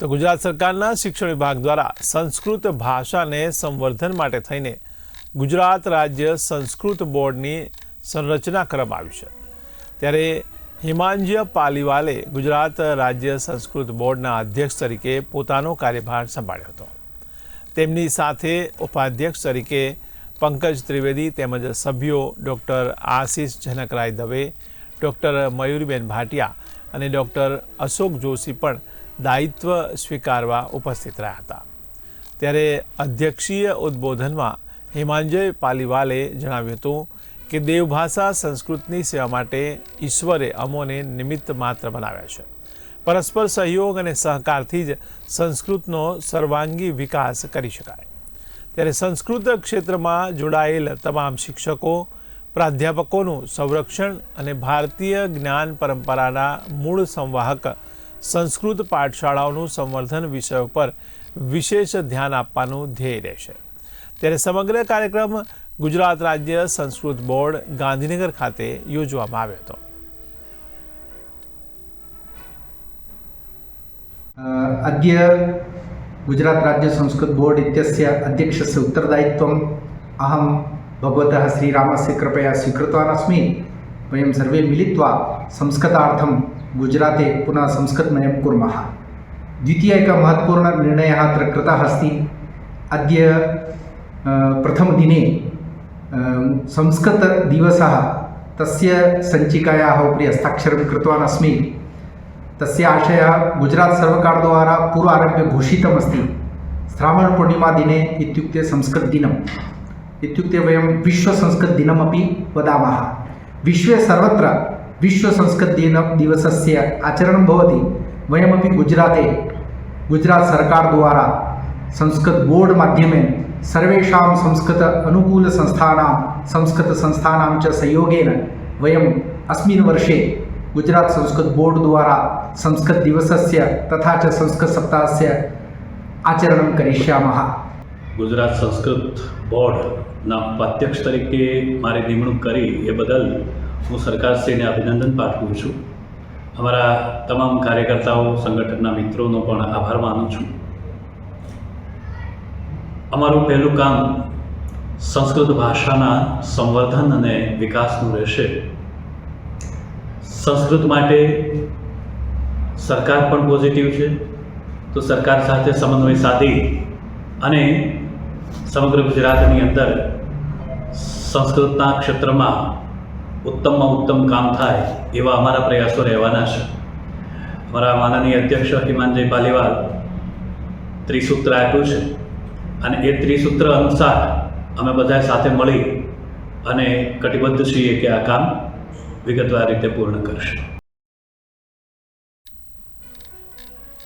તો ગુજરાત સરકારના શિક્ષણ વિભાગ દ્વારા સંસ્કૃત ભાષાને સંવર્ધન માટે થઈને ગુજરાત રાજ્ય સંસ્કૃત બોર્ડની સંરચના કરવામાં આવી છે. ત્યારે હિમાંજ્ય પાલીવાલે ગુજરાત રાજ્ય સંસ્કૃત બોર્ડના અધ્યક્ષ તરીકે પોતાનો કાર્યભાર સંભાળ્યો હતો. તેમની સાથે ઉપાધ્યક્ષ તરીકે પંકજ ત્રિવેદી તેમજ સભ્યો ડૉક્ટર આશીષ જનકરાય દવે, ડૉક્ટર મયુરીબેન ભાટિયા અને ડૉક્ટર અશોક જોશી પણ દાયિત્વ સ્વીકારવા ઉપસ્થિત રહ્યા હતા. ત્યારે અધ્યક્ષીય ઉદ્બોધનમાં હિમાંજય પાલીવાલે જણાવ્યું હતું કે દેવભાષા સંસ્કૃતની સેવા માટે ઈશ્વરે અમોને નિમિત્ત માત્ર બનાવ્યા છે. પરસ્પર સહયોગ અને સહકારથી જ સંસ્કૃતનો સર્વાંગી વિકાસ કરી શકાય. ત્યારે સંસ્કૃત ક્ષેત્રમાં જોડાયેલ તમામ શિક્ષકો, પ્રાધ્યાપકોનું સંરક્ષણ અને ભારતીય જ્ઞાન પરંપરાના મૂળ સંવાહક સંસ્કૃત પાઠશાળાઓનું સંવર્ધન વિષય ઉપર વિશેષ ધ્યાન આપવાનું ધ્યેય રહેશે ત્યારે સમગ્ર કાર્યક્રમ ગુજરાત રાજ્ય સંસ્કૃત બોર્ડ ગાંધીનગર ખાતે યોજવામાં આવ્યો હતો. અદ્ય ગુજરાત રાજ્ય સંસ્કૃત બોર્ડ ઇત્યસ્ય અધ્યક્ષસ્ય ઉત્તરદાયિત્વમ. અહમ ભગવતઃ શ્રીરામસ્ય કૃપયા સ્વીકૃતવાન અસ્મી वयं सर्वे मिलित्वा संस्कृतार्थं गुजराते पुनः संस्कृतमयं कुर्मः द्वितीय एकः महत्त्वपूर्णनिर्णयः अत्र कृतः अस्ति अद्य अ, प्रथमदिने अ, संस्कृतदिवसः तस्य सञ्चिकायाः उपरि हस्ताक्षरं कृतवान् अस्मि तस्य आशयः गुजरात् सर्वकारद्वारा पूर्वारभ्य घोषितमस्ति श्रावणपूर्णिमादिने इत्युक्ते संस्कृतदिनम् इत्युक्ते वयं विश्वसंस्कृतदिनमपि वदामः વિશ્વે સર્વત્ર વિશ્વ સંસ્કૃત દિવસસ્ય આચરણ ભવતી વયમપી ગુજરાતે ગુજરાત સરકાર દ્વારા સંસ્કૃત બોર્ડ માધ્યમે સર્વેષાં સંસ્કૃત અનુકૂલ સંસ્થાનાં સંસ્કૃત સંસ્થાનાં ચ સહયોગેન વયમ અસ્મિન વર્ષે ગુજરાત સંસ્કૃત બોર્ડ દ્વારા સંસ્કૃત દિવસસ્ય તથા ચ સંસ્કૃત સપ્તાહસ્ય આચરણ કરિષ્યામહ ગુજરાત સંસ્કૃત બોર્ડના ઉપાધ્યક્ષ તરીકે મારી નિમણૂક કરી એ બદલ હું સરકારશ્રીને અભિનંદન પાઠવું છું. અમારા તમામ કાર્યકર્તાઓ, સંગઠનના મિત્રોનો પણ આભાર માનું છું. અમારું પહેલું કામ સંસ્કૃત ભાષાના સંવર્ધન અને વિકાસનું રહેશે. સંસ્કૃત માટે સરકાર પણ પોઝિટિવ છે. તો સરકાર સાથે સમન્વય સાધી અને સમગ્ર ગુજરાતની અંદર સંસ્કૃતના ક્ષેત્રમાં ઉત્તમમાં ઉત્તમ કામ થાય એવા અમારા પ્રયાસો રહેવાના છે. અમારા માનનીય અધ્યક્ષ હિમાંજય પાલીવાલ ત્રિસૂત્ર આપ્યું છે અને એ ત્રિસૂત્ર અનુસાર અમે બધા સાથે મળી અને કટિબદ્ધ છીએ કે આ કામ વિગતવાર રીતે પૂર્ણ કરશે.